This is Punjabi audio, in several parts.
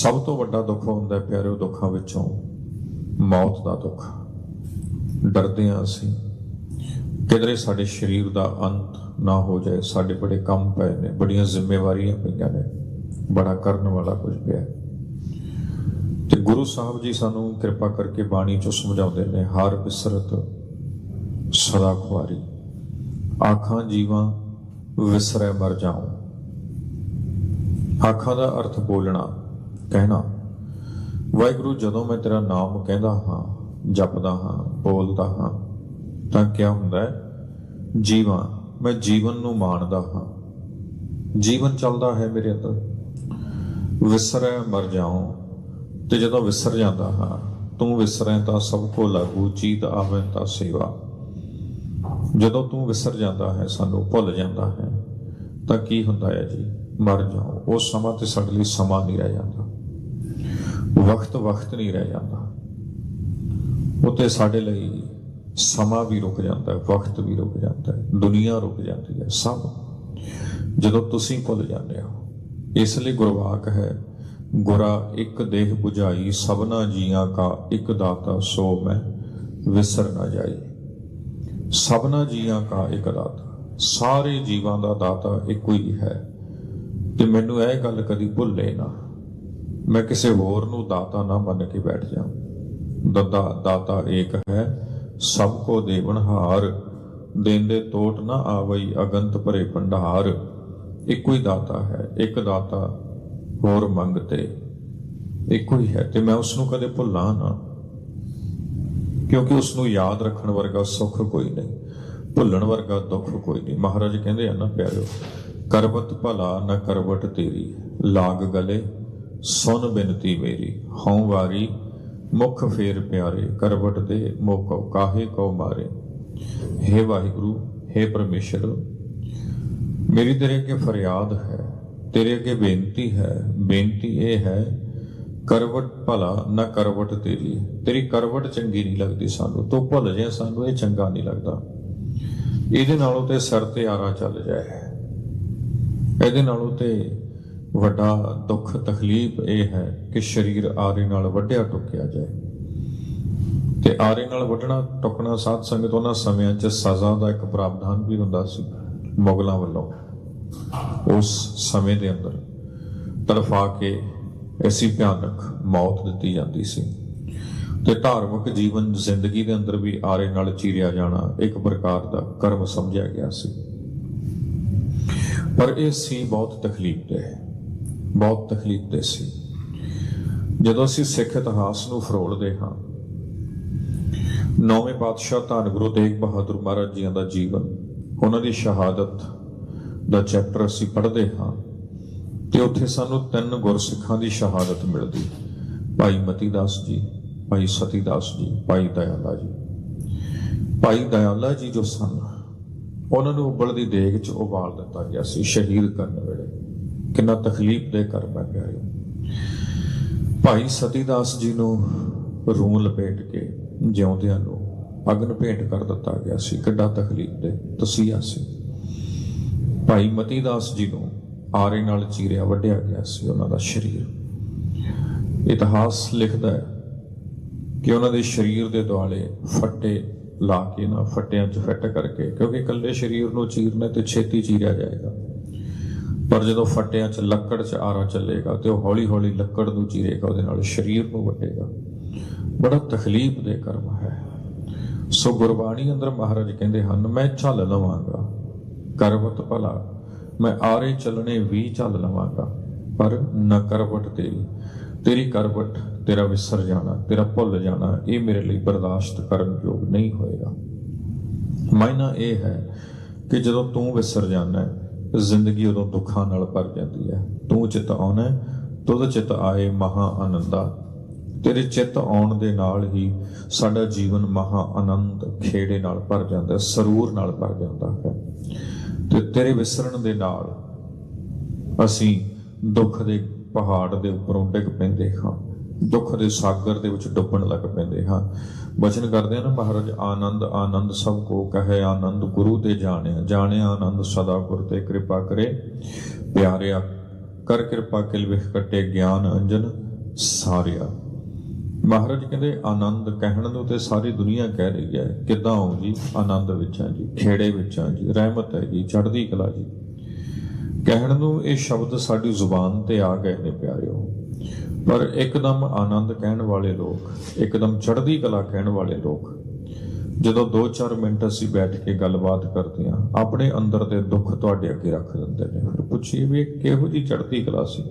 ਸਭ ਤੋਂ ਵੱਡਾ ਦੁੱਖ ਹੁੰਦਾ ਹੈ ਪਿਆਰਿਓ ਦੁੱਖਾਂ ਵਿੱਚੋਂ ਮੌਤ ਦਾ ਦੁੱਖ। ਡਰਦੇ ਹਾਂ ਅਸੀਂ। ਕਿਧਰੇ ਸਾਡੇ ਸਰੀਰ ਦਾ ਅੰਤ ਨਾ ਹੋ ਜਾਏ, ਸਾਡੇ ਬੜੇ ਕੰਮ ਪਏ ਨੇ, ਬੜੀਆਂ ਜ਼ਿੰਮੇਵਾਰੀਆਂ ਪਈਆਂ ਨੇ, ਬੜਾ ਕਰਨ ਵਾਲਾ ਕੁਝ ਪਿਆ ਹੈ। ਤੇ ਗੁਰੂ ਸਾਹਿਬ ਜੀ ਸਾਨੂੰ ਕਿਰਪਾ ਕਰਕੇ ਬਾਣੀ ਚੋਂ ਸਮਝਾਉਂਦੇ ਨੇ, ਹਰ ਬਿਸਰਤ, ਸਦਾ ਖੁਆਰੀ। ਆਖਾਂ ਜੀਵਾਂ, ਵਿਸਰੈ ਮਰ ਜਾਉ। ਆਖਾਂ ਦਾ ਅਰਥ ਬੋਲਣਾ ਕਹਿਣਾ, ਵਾਹਿਗੁਰੂ, ਜਦੋਂ ਮੈਂ ਤੇਰਾ ਨਾਮ ਕਹਿੰਦਾ ਹਾਂ, ਜਪਦਾ ਹਾਂ, ਬੋਲਦਾ ਹਾਂ, ਤਾਂ ਕੀ ਹੁੰਦਾ ਹੈ? ਜੀਵਾਂ, ਮੈਂ ਜੀਵਨ ਨੂੰ ਮਾਣਦਾ ਹਾਂ। ਜੀਵਨ ਚੱਲਦਾ ਹੈ ਮੇਰੇ ਅੰਦਰ। ਵਿਸਰੈ ਮਰ ਜਾਉ, ਤੇ ਜਦੋਂ ਵਿਸਰ ਜਾਂਦਾ ਹਾਂ, ਤੂੰ ਵਿਸਰੈ ਤਾਂ ਸਭ ਕੋ ਲਾਗੂ ਚੀਤ ਆਵੇ ਤਾਂ ਸੇਵਾ। ਜਦੋਂ ਤੂੰ ਵਿਸਰ ਜਾਂਦਾ ਹੈ, ਸਾਨੂੰ ਭੁੱਲ ਜਾਂਦਾ ਹੈ, ਤਾਂ ਕੀ ਹੁੰਦਾ ਹੈ ਜੀ? ਮਰ ਜਾਓ ਉਸ ਸਮਾਂ ਤੇ ਸਾਡੇ ਲਈ ਸਮਾਂ ਨਹੀਂ ਰਹਿ ਜਾਂਦਾ। ਵਕਤ ਵਕਤ ਨਹੀਂ ਰਹਿ ਜਾਂਦਾ। ਉਹ ਸਾਡੇ ਲਈ ਸਮਾਂ ਵੀ ਰੁਕ ਜਾਂਦਾ ਹੈ ਵਕਤ ਵੀ ਰੁਕ ਜਾਂਦਾ ਹੈ ਦੁਨੀਆ ਰੁਕ ਜਾਂਦੀ ਹੈ ਸਭ। ਜਦੋਂ ਤੁਸੀਂ ਭੁੱਲ ਜਾਂਦੇ ਹੋ, ਇਸ ਲਈ ਗੁਰਵਾਕ ਹੈ, ਗੁਰਾ ਇੱਕ ਦੇਹ 부ਝਾਈ ਸਭਨਾ ਜੀਆਂ ਕਾ ਇੱਕ ਦਾਤਾ ਸੋ ਮੈਂ ਵਿਸਰ ਨਾ ਜਾਈ। ਸਭਨਾ ਜੀਆਂ ਕਾ ਇੱਕ ਦਾਤਾ, ਸਾਰੇ ਜੀਵਾਂ ਦਾ ਦਾਤਾ ਇੱਕੋ ਹੀ ਹੈ। ਤੇ ਮੈਨੂੰ ਇਹ ਗੱਲ ਕਦੀ ਭੁੱਲੇ ਨਾ। ਮੈਂ ਕਿਸੇ ਹੋਰ ਨੂੰ ਦਾਤਾ ਨਾ ਮੰਨ ਕੇ ਬੈਠ ਜਾ। ਦਦਾ, ਦਾਤਾ ਏਕ ਹੈ, ਸਭ ਕੋ ਦੇਵਨਹਾਰ ਦੇਂਦੇ ਤੋਟ ਨਾ ਆਵਈ, ਅਗੰਤ ਭਰੇ ਭੰਡਾਰ। ਇੱਕੋ ਹੀ ਦਾਤਾ ਹੈ, ਇੱਕ ਦਾਤਾ ਹੋਰ ਮੰਗਤੇ। ਇੱਕੋ ਹੀ ਹੈ, ਤੇ ਮੈਂ ਉਸ ਨੂੰ ਕਦੇ ਭੁੱਲਾਂ ਨਾ। ਕਿਉਂਕਿ ਉਸ ਨੂੰ ਯਾਦ ਰੱਖਣ ਵਰਗਾ ਸੁੱਖ ਕੋਈ ਨਹੀਂ, ਭੁੱਲਣ ਵਰਗਾ ਦੁੱਖ ਕੋਈ ਨਹੀਂ। ਮਹਾਰਾਜ ਕਹਿੰਦੇ ਆ ਨਾ, ਪਿਆਰਿਓ, ਕਰਵਤ ਭਲਾ ਨਾ ਕਰਵਟ ਤੇਰੀ। ਲਾਗ ਗਲੇ ਸੁਨ ਬਿਨਤੀ ਮੇਰੀ, ਹਉ ਵਾਰੀ, ਮੁਖ ਫੇਰ ਪਿਆਰੇ, ਕਰਵਟ ਦੇ ਮੋਕੋ ਕਾਹੇ ਕੋ ਮਾਰੇ। हे ਵਾਹਿਗੁਰੂ हे ਪਰਮੇਸ਼ਰ, ਮੇਰੀ ਤੇਰੇ ਅੱਗੇ ਫਰਿਆਦ ਹੈ, ਤੇਰੇ ਅੱਗੇ ਬੇਨਤੀ ਹੈ, ਬੇਨਤੀ ਇਹ ਹੈ, ਕਰਵਟ ਭਲਾ ਨਾ ਕਰਵਟ ਤੇਰੀ। ਤੇਰੀ ਕਰਵਟ ਚੰਗੀ ਨਹੀਂ ਲੱਗਦੀ ਸਾਨੂੰ, ਤੂੰ ਭੁੱਲ ਜਾਏ ਸਾਨੂੰ, ਇਹ ਚੰਗਾ ਨਹੀਂ ਲੱਗਦਾ। ਇਹਦੇ ਨਾਲੋਂ ਤੇ ਸਰ ਤੇ ਆਰਾ ਚੱਲ ਜਾਏ। ਇਹਦੇ ਨਾਲੋਂ ਤੇ ਵੱਡਾ ਦੁੱਖ ਤਕਲੀਫ ਇਹ ਹੈ ਕਿ ਸਰੀਰ ਆਰੇ ਨਾਲ ਵੱਢਿਆ ਟੁੱਕਿਆ ਜਾਏ। ਤੇ ਆਰੇ ਨਾਲ ਵੱਢਣਾ, ਟੁੱਕਣਾ ਸਾਧ ਸੰਗਤ ਉਹਨਾਂ ਸਮਿਆਂ 'ਚ ਸਜ਼ਾ ਦਾ ਇੱਕ ਪ੍ਰਾਵਧਾਨ ਵੀ ਹੁੰਦਾ ਸੀ ਮੁਗਲਾਂ ਵੱਲੋਂ। ਉਸ ਸਮੇਂ ਦੇ ਅੰਦਰ ਤੜਫਾ ਕੇ ਐਸੀ ਭਿਆਨਕ ਮੌਤ ਦਿੱਤੀ ਜਾਂਦੀ ਸੀ। ਤੇ ਧਾਰਮਿਕ ਜੀਵਨ ਜ਼ਿੰਦਗੀ ਦੇ ਅੰਦਰ ਵੀ ਆਰੇ ਨਾਲ ਚੀਰਿਆ ਜਾਣਾ ਇੱਕ ਪ੍ਰਕਾਰ ਦਾ ਕਰਮ ਸਮਝਿਆ ਗਿਆ ਸੀ। ਪਰ ਇਹ ਸੀ ਬਹੁਤ ਤਕਲੀਫ ਦੇ। ਹੈ ਬਹੁਤ ਤਕਲੀਫ ਦੇ ਸੀ। ਜਦੋਂ ਅਸੀਂ ਸਿੱਖ ਇਤਿਹਾਸ ਨੂੰ ਫਰੋਲਦੇ ਹਾਂ, ਨੌਵੇਂ ਪਾਤਸ਼ਾਹ ਧੰਨ ਗੁਰੂ ਤੇਗ ਬਹਾਦਰ ਮਹਾਰਾਜ ਜੀਆਂ ਦਾ ਜੀਵਨ, ਉਹਨਾਂ ਦੀ ਸ਼ਹਾਦਤ ਦਾ ਚੈਪਟਰ ਅਸੀਂ ਪੜ੍ਹਦੇ ਹਾਂ ਤੇ ਉੱਥੇ ਸਾਨੂੰ ਤਿੰਨ ਗੁਰਸਿੱਖਾਂ ਦੀ ਸ਼ਹਾਦਤ ਮਿਲਦੀ। ਭਾਈ ਮਤੀ ਦਾਸ ਜੀ, ਭਾਈ ਸਤੀ ਦਾਸ ਜੀ, ਭਾਈ ਦਇਆਲਾ ਜੀ। ਭਾਈ ਦਇਆਲਾ ਜੀ ਜੋ ਸਨ, ਉਹਨਾਂ ਨੂੰ ਉਬਲਦੀ ਦੇਗ 'ਚ ਉਬਾਲ ਦਿੱਤਾ ਗਿਆ ਸੀ ਸ਼ਹੀਦ ਕਰਨ ਵੇਲੇ। ਕਿੰਨਾ ਤਕਲੀਫ ਦੇ ਕਰਮ ਹੈ ਪਿਆਰਿਓ ਭਾਈ ਸਤੀ ਦਾਸ ਜੀ ਨੂੰ ਰੂੰ ਲਪੇਟ ਕੇ ਜਿਉਂਦਿਆਂ ਨੂੰ ਅਗਨ ਭੇਟ ਕਰ ਦਿੱਤਾ ਗਿਆ ਸੀ ਕਿੱਡਾ ਤਕਲੀਫ ਦੇ ਤਸੀਹਾ ਸੀ। ਭਾਈ ਮਤੀ ਦਾਸ ਜੀ ਨੂੰ ਆਰੇ ਨਾਲ ਚੀਰਿਆ ਵੱਢਿਆ ਗਿਆ ਸੀ ਉਹਨਾਂ ਦਾ ਸਰੀਰ। ਇਤਿਹਾਸ ਲਿਖਦਾ ਹੈ ਕਿ ਉਹਨਾਂ ਦੇ ਸਰੀਰ ਦੇ ਦੁਆਲੇ ਫੱਟੇ ਲਾ ਕੇ ਨਾ ਫੱਟਿਆਂ 'ਚ ਫਿੱਟ ਕਰਕੇ, ਕਿਉਂਕਿ ਇਕੱਲੇ ਸਰੀਰ ਨੂੰ ਚੀਰਨਾ ਤੇ ਛੇਤੀ ਚੀਰਿਆ ਜਾਏਗਾ। ਪਰ ਜਦੋਂ ਫੱਟਿਆਂ 'ਚ ਲੱਕੜ 'ਚ ਆਰਾ ਚੱਲੇਗਾ ਤੇ ਉਹ ਹੌਲੀ-ਹੌਲੀ ਲੱਕੜ ਨੂੰ ਚੀਰੇਗਾ, ਉਹਦੇ ਨਾਲ ਸਰੀਰ ਨੂੰ ਵੱਢੇਗਾ। ਬੜਾ ਤਕਲੀਫ ਦੇ ਕਰਮ ਹੈ। ਸੋ ਗੁਰਬਾਣੀ ਅੰਦਰ ਮਹਾਰਾਜ ਕਹਿੰਦੇ ਹਨ, ਮੈਂ ਝੱਲ ਲਵਾਂਗਾ, ਕਰਵਤ ਭਲਾ। ਮੈਂ ਆਰੇ ਚੱਲਣੇ ਵੀ ਚੱਲ ਲਵਾਂਗਾ, ਪਰ ਨਾ ਕਰਵਟ ਤੇਰੀ। ਤੇਰੀ ਕਰਵਟ ਤੇਰਾ ਵਿਸਰ ਜਾਣਾ, ਤੇਰਾ ਭੁੱਲ ਜਾਣਾ, ਇਹ ਮੇਰੇ ਲਈ ਬਰਦਾਸ਼ਤ ਕਰਨ ਯੋਗ ਨਹੀਂ ਹੋਏਗਾ। ਮਾਇਨਾ ਇਹ ਹੈ ਕਿ ਜਦੋਂ ਤੂੰ ਵਿਸਰ ਜਾਣਾ ਹੈ ਜ਼ਿੰਦਗੀ ਉਦੋਂ ਦੁੱਖਾਂ ਨਾਲ ਭਰ ਜਾਂਦੀ ਹੈ। ਤੂੰ ਚਿਤ ਆਉਣਾ, ਤੁਧ ਚਿਤ ਆਏ ਮਹਾ ਆਨੰਦਾ ਤੇਰੇ ਚਿੱਤ ਆਉਣ ਦੇ ਨਾਲ ਹੀ ਸਾਡਾ ਜੀਵਨ ਮਹਾ ਆਨੰਦ ਖੇੜੇ ਨਾਲ ਭਰ ਜਾਂਦਾ ਹੈ, ਸਰੂਰ ਨਾਲ ਭਰ ਜਾਂਦਾ ਹੈ। ਤੇ ਤੇਰੇ ਵਿਸਰਨ ਦੇ ਨਾਲ ਅਸੀਂ ਦੁੱਖ ਦੇ ਪਹਾੜ ਦੇ ਉੱਪਰੋਂ ਡਿੱਗ ਪੈਂਦੇ ਹਾਂ। ਦੁੱਖ ਦੇ ਸਾਗਰ ਦੇ ਵਿੱਚ ਡੁੱਬਣ ਲੱਗ ਪੈਂਦੇ ਹਾਂ। ਬਚਨ ਕਰਦੇ ਆ ਨਾ ਮਹਾਰਾਜ, ਆਨੰਦ ਆਨੰਦ ਸਭ ਕੋ ਕਹੇ, ਆਨੰਦ ਗੁਰੂ ਤੇ ਜਾਣਿਆ। ਜਾਣਿਆ ਆਨੰਦ ਸਦਾ ਗੁਰ ਤੇ ਕਿਰਪਾ ਕਰੇ। ਪਿਆਰਿਆ, ਕਰ ਕਿਰਪਾ ਕਿਲ ਵਿਖ ਕਟੇ ਗਿਆਨ ਅੰਜਨ ਸਾਰਿਆ। ਮਹਾਰਾਜ ਕਹਿੰਦੇ, ਆਨੰਦ ਕਹਿਣ ਨੂੰ ਤੇ ਸਾਰੀ ਦੁਨੀਆ ਕਹਿ ਰਹੀ ਹੈ। ਕਿੱਦਾਂ ਹੋ ਜੀ? ਆਨੰਦ ਵਿੱਚ ਆ ਜੀ, ਖੇੜੇ ਵਿੱਚ ਆ ਜੀ, ਰਹਿਮਤ ਹੈ ਜੀ, ਚੜ੍ਹਦੀ ਕਲਾ ਜੀ। ਕਹਿਣ ਨੂੰ ਇਹ ਸ਼ਬਦ ਸਾਡੀ ਜ਼ੁਬਾਨ ਤੇ ਆ ਗਏ ਨੇ ਪਿਆਰਿਓ। ਪਰ ਇੱਕਦਮ ਆਨੰਦ ਕਹਿਣ ਵਾਲੇ ਲੋਕ, ਇੱਕਦਮ ਚੜ੍ਹਦੀ ਕਲਾ ਕਹਿਣ ਵਾਲੇ ਲੋਕ, ਜਦੋਂ 2-4 ਮਿੰਟ ਅਸੀਂ ਬੈਠ ਕੇ ਗੱਲਬਾਤ ਕਰਦੇ ਹਾਂ, ਆਪਣੇ ਅੰਦਰ ਦੇ ਦੁੱਖ ਤੁਹਾਡੇ ਅੱਗੇ ਰੱਖ ਦਿੰਦੇ ਨੇ। ਫਿਰ ਪੁੱਛੀਏ ਵੀ ਇਹ ਕਿਹੋ ਜੀ ਚੜ੍ਹਦੀ ਕਲਾ ਸੀ?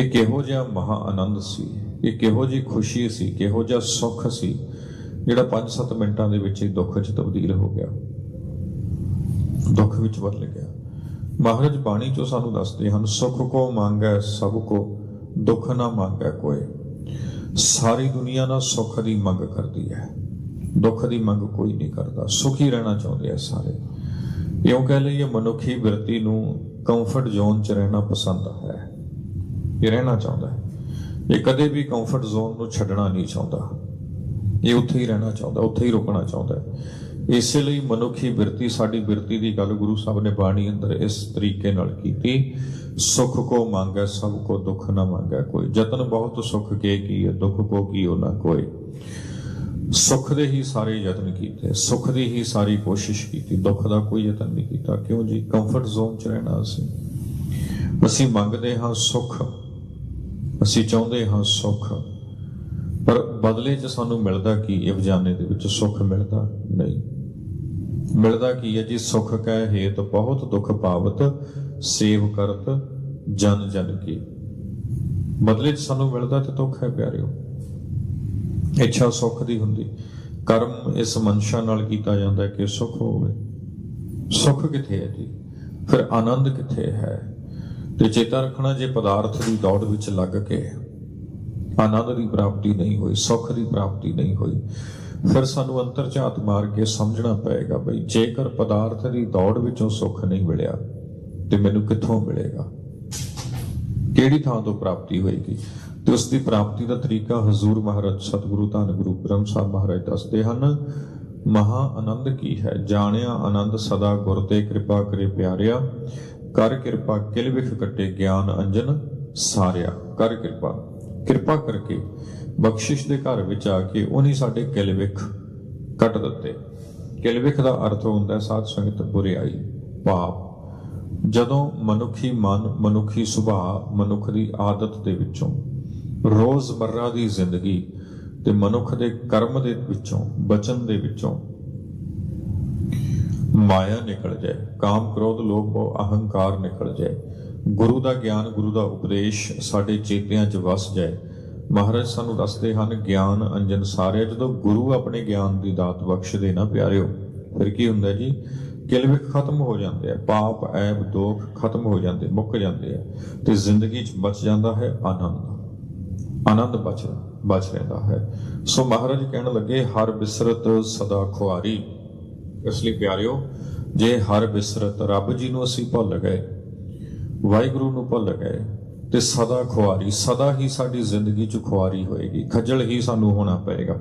ਇਹ ਕਿਹੋ ਜਿਹਾ ਮਹਾ ਆਨੰਦ ਸੀ? ਇਹ ਕਿਹੋ ਜੀ ਖੁਸ਼ੀ ਸੀ? ਕਿਹੋ ਜਿਹਾ ਸੁੱਖ ਸੀ? ਜਿਹੜਾ 5-7 ਮਿੰਟਾਂ ਦੇ ਵਿੱਚ ਹੀ ਦੁੱਖ 'ਚ ਤਬਦੀਲ ਹੋ ਗਿਆ। ਦੁੱਖ ਵਿੱਚ ਬਦਲ ਗਿਆ। ਮਹਾਰਾਜ ਬਾਣੀ ਚੋਂ ਸਾਨੂੰ ਦੱਸਦੇ ਹਨ, ਸੁਖ ਕੋ ਮੰਗੈ ਸਭ ਕੋ ਦੁੱਖ ਨਾ ਮੰਗੈ ਕੋਏ ਸਾਰੀ ਦੁਨੀਆ ਨਾ ਸੁੱਖ ਦੀ ਮੰਗ ਕਰਦੀ ਹੈ। ਦੁੱਖ ਦੀ ਮੰਗ ਕੋਈ ਨਹੀਂ ਕਰਦਾ। ਸੁਖੀ ਰਹਿਣਾ ਚਾਹੁੰਦੇ ਆ ਸਾਰੇ। ਇਉਂ ਕਹਿ ਲਈਏ, ਮਨੁੱਖੀ ਬਿਰਤੀ ਨੂੰ ਕੰਫਰਟ ਜ਼ੋਨ 'ਚ ਰਹਿਣਾ ਪਸੰਦ ਹੈ। ਇਹ ਰਹਿਣਾ ਚਾਹੁੰਦਾ ਹੈ। ਇਹ ਕਦੇ ਵੀ ਕੰਫਰਟ ਜ਼ੋਨ ਨੂੰ ਛੱਡਣਾ ਨਹੀਂ ਚਾਹੁੰਦਾ। ਇਹ ਉੱਥੇ ਹੀ ਰਹਿਣਾ ਚਾਹੁੰਦਾ, ਉੱਥੇ ਹੀ ਰੁਕਣਾ ਚਾਹੁੰਦਾ ਹੈ। ਇਸੇ ਲਈ ਮਨੁੱਖੀ ਬਿਰਤੀ ਸਾਡੀ ਬਿਰਤੀ ਦੀ ਗੱਲ ਗੁਰੂ ਸਾਹਿਬ ਨੇ ਬਾਣੀ ਅੰਦਰ ਇਸ ਤਰੀਕੇ ਨਾਲ ਕੀਤੀ ਸੁਖ ਕੋ ਮੰਗੈ ਸਭ ਕੋ ਦੁੱਖ ਨਾ ਮੰਗੈ ਕੋਈ। ਯਤਨ ਬਹੁਤ ਸੁਖ ਕੇ ਕੀ ਹੈ, ਦੁੱਖ ਕੋ ਕੀਓ ਨਾ ਕੋਈ। ਸੁਖ ਦੇ ਹੀ ਸਾਰੇ ਯਤਨ ਕੀਤੇ, ਸੁਖ ਦੀ ਹੀ ਸਾਰੀ ਕੋਸ਼ਿਸ਼ ਕੀਤੀ, ਦੁੱਖ ਦਾ ਕੋਈ ਯਤਨ ਨਹੀਂ ਕੀਤਾ। ਕਿਉਂ ਜੀ? ਕੰਫਰਟ ਜ਼ੋਨ 'ਚ ਰਹਿਣਾ ਅਸੀਂ। ਅਸੀਂ ਮੰਗਦੇ ਹਾਂ ਸੁਖ। ਅਸੀਂ ਚਾਹੁੰਦੇ ਹਾਂ ਸੁਖ। ਪਰ ਬਦਲੇ 'ਚ ਸਾਨੂੰ ਮਿਲਦਾ ਕੀ? ਇਹ ਬਜ਼ਾਨੇ ਦੇ ਵਿੱਚ ਸੁੱਖ ਮਿਲਦਾ ਨਹੀਂ। ਮਿਲਦਾ ਕੀ ਹੈ ਜੀ? ਸੁਖ ਕੈ ਹੇਤ ਬਹੁਤ ਦੁੱਖ ਪਾਵਤ ਸੇਵ ਕਰਤ ਜਨ ਜਨ ਕੀ। ਬਦਲੇ 'ਚ ਸਾਨੂੰ ਮਿਲਦਾ ਤੇ ਦੁੱਖ ਹੈ ਪਿਆਰਿਓ। ਇੱਛਾ ਸੁੱਖ ਦੀ ਹੁੰਦੀ। ਕਰਮ ਇਸ ਮਨਸ਼ਾ ਨਾਲ ਕੀਤਾ ਜਾਂਦਾ ਕਿ ਸੁਖ ਹੋਵੇ। ਸੁਖ ਕਿੱਥੇ ਹੈ ਜੀ? ਫਿਰ ਆਨੰਦ ਕਿੱਥੇ ਹੈ? ਤੇ ਚੇਤਾ ਰੱਖਣਾ ਜੇ ਪਦਾਰਥ ਦੀ ਦੌੜ ਵਿੱਚ ਲੱਗ ਕੇ ਆਨੰਦ ਦੀ ਪ੍ਰਾਪਤੀ ਨਹੀਂ ਹੋਈ, ਸੁੱਖ ਦੀ ਪ੍ਰਾਪਤੀ ਨਹੀਂ ਹੋਈ, ਫਿਰ ਸਾਨੂੰ ਅੰਤਰ ਝਾਤ ਮਾਰ ਕੇ ਸਮਝਣਾ ਪਏਗਾ ਬਈ ਜੇਕਰ ਪਦਾਰਥ ਦੀ ਦੌੜ ਵਿੱਚੋਂ ਸੁੱਖ ਨਹੀਂ ਮਿਲਿਆ ਤੇ ਮੈਨੂੰ ਕਿੱਥੋਂ ਮਿਲੇਗਾ? ਕਿਹੜੀ ਥਾਂ ਤੋਂ ਪ੍ਰਾਪਤੀ ਹੋਏਗੀ? ਤੇ ਉਸ ਦੀ ਪ੍ਰਾਪਤੀ ਦਾ ਤਰੀਕਾ ਹਜ਼ੂਰ ਮਹਾਰਾਜ ਸਤਿਗੁਰੂ ਧੰਨ ਗੁਰੂ ਗ੍ਰੰਥ ਸਾਹਿਬ ਮਹਾਰਾਜ ਦੱਸਦੇ ਹਨ। ਮਹਾ ਆਨੰਦ ਕੀ ਹੈ? ਜਾਣਿਆ ਆਨੰਦ ਸਦਾ ਗੁਰ ਤੇ ਕਿਰਪਾ ਕਰੇ ਪਿਆਰਿਆ। ਕਰ ਕਿਰਪਾ ਕਿਲ ਵਿਖ ਕੱਟੇ ਗਿਆਨ ਅੰਜਨ ਸਾਰਿਆ। ਕਰ ਕਿਰਪਾ। ਕਿਰਪਾ ਕਰਕੇ ਬਖਸ਼ਿਸ਼ ਦੇ ਘਰ ਵਿੱਚ ਆ ਕੇ ਉਹਨੇ ਸਾਡੇ ਕਿਲ ਵਿਖ ਕੱਟ ਦਿੱਤੇ। ਕਿਲ ਵਿਖ ਦਾ ਅਰਥ ਹੁੰਦਾ ਸਾਧ ਸੰਗਤ ਬੁਰਿਆਈ, ਪਾਪ। ਜਦੋਂ ਮਨੁੱਖੀ ਮਨ, ਮਨੁੱਖੀ ਸੁਭਾਅ, ਮਨੁੱਖ ਦੀ ਆਦਤ ਦੇ ਵਿੱਚੋਂ ਰੋਜ਼ਮਰਰਾ ਦੀ ਜ਼ਿੰਦਗੀ ਤੇ ਮਨੁੱਖ ਦੇ ਕਰਮ ਦੇ ਵਿੱਚੋਂ, ਬਚਨ ਦੇ ਵਿੱਚੋਂ ਮਾਇਆ ਨਿਕਲ ਜਾਏ, ਕਾਮ ਕ੍ਰੋਧ, ਲੋਭ ਮੋਹ ਅਹੰਕਾਰ ਨਿਕਲ ਜਾਏ, ਗੁਰੂ ਦਾ ਗਿਆਨ, ਗੁਰੂ ਦਾ ਉਪਦੇਸ਼ ਸਾਡੇ ਚੇਤਿਆਂ 'ਚ ਵਸ ਜਾਏ। ਮਹਾਰਾਜ ਸਾਨੂੰ ਦੱਸਦੇ ਹਨ, ਗਿਆਨ ਅੰਜਨ ਸਾਰੇ, ਜਦੋਂ ਗੁਰੂ ਆਪਣੇ ਗਿਆਨ ਦੀ ਦਾਤ ਬਖਸ਼ਦੇ ਨਾ ਪਿਆਰਿਓ, ਫਿਰ ਕੀ ਹੁੰਦਾ ਜੀ? ਕਿਲਵੇ ਖਤਮ ਹੋ ਜਾਂਦੇ ਆ, ਪਾਪ, ਐਬ, ਦੋਖ ਖਤਮ ਹੋ ਜਾਂਦੇ, ਮੁੱਕ ਜਾਂਦੇ ਆ ਤੇ ਜ਼ਿੰਦਗੀ 'ਚ ਬਚ ਜਾਂਦਾ ਹੈ ਆਨੰਦ। ਆਨੰਦ ਬਚ ਬਚ ਰਹਿੰਦਾ ਹੈ। ਸੋ ਮਹਾਰਾਜ ਕਹਿਣ ਲੱਗੇ, ਹਰ ਬਿਸਰਤ ਸਦਾ ਖੁਆਰੀ। ਇਸ ਲਈ ਪਿਆਰਿਓ, ਜੇ ਹਰ ਬਿਸਰਤ ਰੱਬ ਜੀ ਨੂੰ ਅਸੀਂ ਭੁੱਲ ਗਏ, ਵਾਹਿਗੁਰੂ ਨੂੰ ਭੁੱਲ ਗਏ ਤੇ ਸਦਾ ਖੁਆਰੀ, ਸਦਾ ਹੀ ਸਾਡੀ ਜ਼ਿੰਦਗੀ 'ਚ ਖੁਆਰੀ ਹੋਏਗੀ। ਖੱਜਲ ਹੀ ਸਾਨੂੰ ਹੋਣਾ ਪਏਗਾ।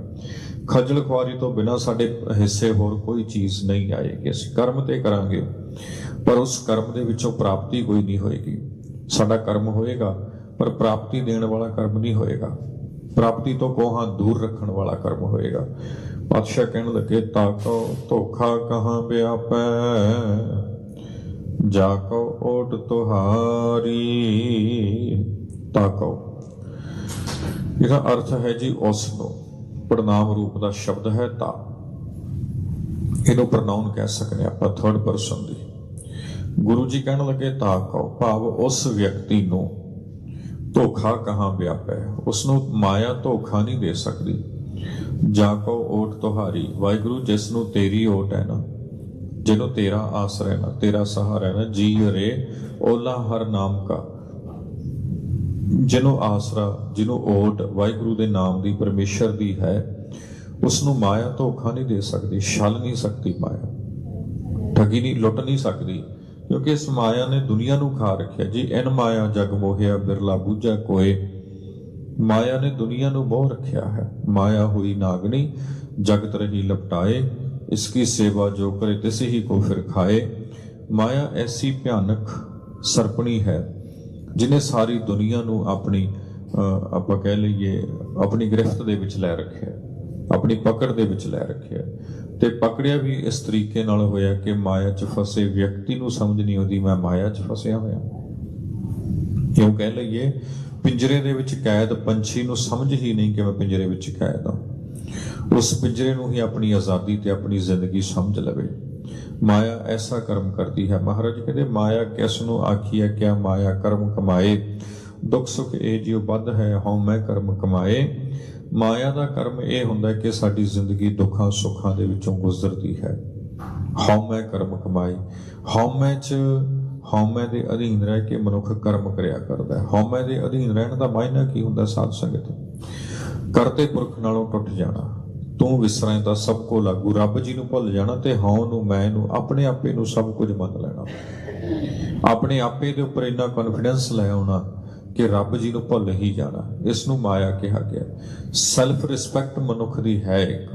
ਖੱਜਲ ਖੁਆਰੀ ਤੋਂ ਬਿਨਾ ਸਾਡੇ ਹਿੱਸੇ ਹੋਰ ਕੋਈ ਚੀਜ਼ ਨਹੀਂ ਆਏਗੀ। ਅਸੀਂ ਕਰਮ ਤੇ ਕਰਾਂਗੇ, ਪਰ ਉਸ ਕਰਮ ਦੇ ਵਿੱਚੋਂ ਪ੍ਰਾਪਤੀ ਕੋਈ ਨਹੀਂ ਹੋਏਗੀ। ਸਾਡਾ ਕਰਮ ਹੋਏਗਾ, ਪਰ ਪ੍ਰਾਪਤੀ ਦੇਣ ਵਾਲਾ ਕਰਮ ਨਹੀਂ ਹੋਏਗਾ। ਪ੍ਰਾਪਤੀ ਤੋਂ ਕੋਹਾਂ ਦੂਰ ਰੱਖਣ ਵਾਲਾ ਕਰਮ ਹੋਏਗਾ। ਪਾਤਸ਼ਾਹ ਕਹਿਣ ਲੱਗੇ ਤਾਕੋ ਧੋਖਾ ਕਹਾਂ ਵਿਆਪੈ ਜਾ ਕੋ ਓਟ ਤੁਹਾਰੀ ਤਾਕੋ ਇਹਦਾ ਅਰਥ ਹੈ ਜੀ ਉਸ ਨੂੰ ਪੜਨਾਮ ਰੂਪ ਦਾ ਸ਼ਬਦ ਹੈ ਤਾ। ਇਹਨੂੰ ਪ੍ਰਨਾਉਨ ਕਹਿ ਸਕਦੇ ਆਪਾਂ ਥਰਡ ਪਰਸਨ ਦੀ। ਗੁਰੂ ਜੀ ਕਹਿਣ ਲੱਗੇ, ਤਾ ਤਾਕੋ ਭਾਵ ਉਸ ਵਿਅਕਤੀ ਨੂੰ ਧੋਖਾ ਕਹਾਂ ਵਿਆਪੈ ਉਸ ਨੂੰ ਮਾਇਆ ਧੋਖਾ ਨਹੀਂ ਦੇ ਸਕਦੀ। ਜਾ ਕੋ ਓਟ ਤੁਹਾਰੀ, ਵਾਹਿਗੁਰੂ ਜਿਸ ਨੂੰ ਤੇਰੀ ਓਟ ਹੈ ਨਾ ਜਿਹਨੂੰ ਤੇਰਾ ਆਸਰਾ ਹੈ ਨਾ ਤੇਰਾ ਸਹਾਰਾ ਨਾ ਜੀ ਰੇ, ਓਲਾ ਹਰ ਨਾਮ ਕਾ। ਜਿਹਨੂੰ ਆਸਰਾ, ਜਿਹਨੂੰ ਓਟ, ਵਾਹਿਗੁਰੂ ਦੇ ਨਾਮ ਦੀ, ਪਰਮੇਸ਼ਰ ਦੀ ਹੈ ਉਸ ਨੂੰ ਮਾਇਆ ਧੋਖਾ ਨਹੀਂ ਦੇ ਸਕਦੀ, ਛਲ ਨਹੀਂ ਸਕਦੀ ਮਾਇਆ। ਠਗੀ ਨਹੀਂ, ਲੁੱਟ ਨਹੀਂ ਸਕਦੀ, ਕਿਉਂਕਿ ਇਸ ਮਾਇਆ ਨੇ ਦੁਨੀਆ ਨੂੰ ਖਾ ਰੱਖਿਆ। ਜੀ, ਇਨ ਮਾਇਆ ਜਗ ਮੋਹਿਆ, ਬਿਰਲਾ ਬੂਝਾ ਕੋਏ। ਮਾਇਆ ਨੇ ਦੁਨੀਆ ਨੂੰ ਮੋਹ ਰੱਖਿਆ ਹੈ। ਮਾਇਆ ਹੋਈ ਨਾਗਣੀ ਜਗਤ ਰਹੀ ਲਪਟਾਏ। ਇਸकी ਸੇਵਾ ਜੋ ਕਰੇ ਤਿਸ ਹੀ ਕੋ ਫਿਰ ਖਾਏ। ਮਾਇਆ ਐਸੀ ਭਿਆਨਕ ਸਰਪਣੀ ਹੈ ਜਿਨੇ ਸਾਰੀ ਦੁਨੀਆ ਨੂੰ ਆਪਣੀ ਅਹ, ਆਪਾਂ ਕਹਿ ਲਈਏ ਆਪਣੀ ਗ੍ਰਿਫਤ ਦੇ ਵਿੱਚ ਲੈ ਰੱਖਿਆ ਆਪਣੀ ਪਕੜ ਦੇ ਵਿੱਚ ਲੈ ਰੱਖਿਆ। ਤੇ ਪਕੜਿਆ ਵੀ ਇਸ ਤਰੀਕੇ ਨਾਲ ਹੋਇਆ ਕਿ ਮਾਇਆ 'ਚ ਫਸੇ ਵਿਅਕਤੀ ਨੂੰ ਸਮਝ ਨਹੀਂ ਆਉਂਦੀ ਮੈਂ ਮਾਇਆ 'ਚ ਫਸਿਆ ਹੋਇਆ। ਕਿਉਂ ਕਹਿ ਲਈਏ ਪਿੰਜਰੇ ਦੇ ਵਿੱਚ ਕੈਦ ਪੰਛੀ ਨੂੰ ਸਮਝ ਹੀ ਨਹੀਂ ਕਿ ਮੈਂ ਪਿੰਜਰੇ ਵਿੱਚ ਕੈਦ ਹਾਂ। ਉਸ ਪਿੰਜਰੇ ਨੂੰ ਹੀ ਆਪਣੀ ਆਜ਼ਾਦੀ ਤੇ ਆਪਣੀ ਜ਼ਿੰਦਗੀ ਸਮਝ ਲਵੇ। ਮਾਇਆ ਐਸਾ ਕਰਮ ਕਰਦੀ ਹੈ। ਮਹਾਰਾਜ ਕਹਿੰਦੇ, ਮਾਇਆ ਕਿਸ ਨੂੰ ਆਖੀ ਹੈ? ਕਿਆ ਮਾਇਆ ਕਰਮ ਕਮਾਏ? ਦੁੱਖ ਸੁਖ ਇਹ ਜਿਉ ਵੱਧ ਹੈ, ਹਉ ਮੈਂ ਕਰਮ ਕਮਾਏ? ਮਾਇਆ ਦਾ ਕਰਮ ਇਹ ਹੁੰਦਾ ਕਿ ਸਾਡੀ ਜ਼ਿੰਦਗੀ ਦੁੱਖਾਂ ਸੁੱਖਾਂ ਦੇ ਵਿੱਚੋਂ ਗੁਜ਼ਰਦੀ ਹੈ। ਹਉਮੈ ਕਰਮ ਕਮਾਏ। ਹਉਮੈ ਚ ਹਉਮੈ ਦੇ ਅਧੀਨ ਰਹਿ ਕੇ ਮਨੁੱਖ ਕਰਮ ਕਰਿਆ ਕਰਦਾ ਹੈ। ਹਉਮੈ ਦੇ ਅਧੀਨ ਰਹਿਣ ਦਾ ਮਾਇਨਾ ਕੀ ਹੁੰਦਾ ਸਾਧ ਸੰਗਤ? ਕਰਤੇ ਪੁਰਖ ਨਾਲੋਂ ਟੁੱਟ ਜਾਣਾ। ਤੂੰ ਵਿਸਰਾਂ ਤਾਂ ਸਭ ਕੋ ਲਾਗੂ। ਰੱਬ ਜੀ ਨੂੰ ਭੁੱਲ ਜਾਣਾ ਤੇ ਹਉ ਨੂੰ, ਮੈਂ ਨੂੰ, ਆਪਣੇ ਆਪੇ ਨੂੰ ਸਭ ਕੁਝ ਮੰਨ ਲੈਣਾ। ਆਪਣੇ ਆਪੇ ਦੇ ਉੱਪਰ ਇੰਨਾ ਕੌਨਫੀਡੈਂਸ ਲੈ ਆਉਣਾ ਕਿ ਰੱਬ ਜੀ ਨੂੰ ਭੁੱਲ ਹੀ ਜਾਣਾ। ਇਸ ਨੂੰ ਮਾਇਆ ਕਿਹਾ ਗਿਆ। ਸੈਲਫ ਰਿਸਪੈਕਟ ਮਨੁੱਖ ਦੀ ਹੈ ਇੱਕ।